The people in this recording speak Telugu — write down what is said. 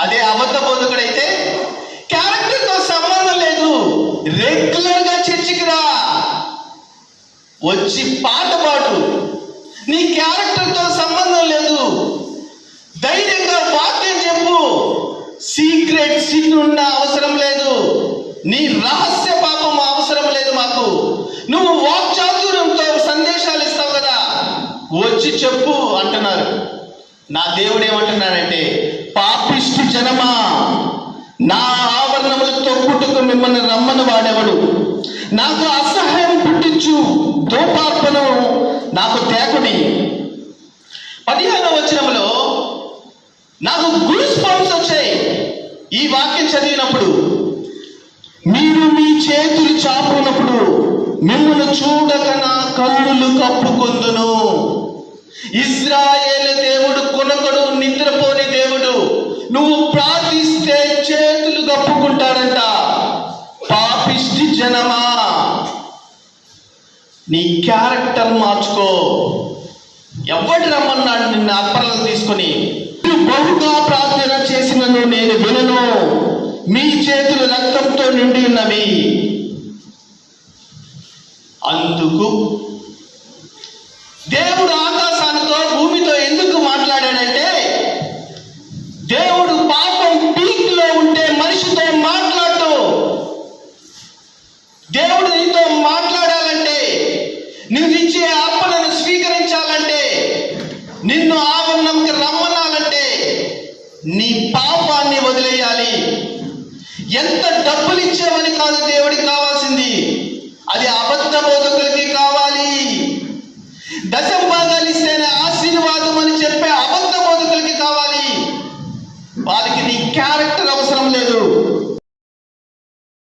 అదే అబద్ధ బోధకుడైతే క్యారెక్టర్తో సంబంధం లేదు. రెగ్యులర్గా చర్చికి రా. వచ్చి పాట పాటు నీ క్యారెక్టర్తో సంబంధం లేదు. ధైర్యంగా వాక్యం చెప్పు. సీక్రెట్ సిన్ ఉన్న అవసరం లేదు. నీ రహస్య పాపం అవసరం లేదు మాకు. నువ్వు వాక్చాతుర్యంతో సందేశాలు ఇస్తావు కదా. వచ్చి చెప్పు అంటున్నారు. నా దేవుడు ఏమంటున్నాడంటే పాపిష్టి జనమా? నా ఆవరణములతో పుట్టుకు మిమ్మల్ని రమ్మని వాడేవాడు? నాకు అసహాయం పుట్టించు దోపార్పణం నాకు తేకుడి. పదిహేనవ వచనంలో నాకు గుడ్ స్పాన్స్ వచ్చాయి. ఈ వాక్యం చదివినప్పుడు మీరు మీ చేతులు చాపునప్పుడు మిమ్మల్ని చూడక నా కన్నులు కప్పుకొందును. ఇజ్రాయేల్ దేవుడు కొనకడు నిద్రపోని దేవుడు నువ్వు ప్రార్థిస్తే చేతులు కప్పుకుంటాడంట. పాపిష్టి జనమా. నీ క్యారెక్టర్ మార్చుకో. ఎవడు రమ్మన్నాడు నిన్ను అప్పర్లకు తీసుకొని? బహుగా ప్రార్థన చేసినను నేను వినను. మీ చేతులు రక్తంతో నిండి ఉన్నవి. అందుకు దేవుడు నిన్ను ఆవరణంకి రమ్మనాలంటే నీ పాపాన్ని వదిలేయాలి. ఎంత డబ్బులు ఇచ్చామని కాదు దేవుడికి కావాల్సింది. అది అబద్ధ బోధకులకి కావాలి. దశం భాగాలు ఇస్తేనే ఆశీర్వాదం అని చెప్పే అబద్ధ బోధకులకి కావాలి. వారికి నీ క్యారెక్టర్ అవసరం లేదు.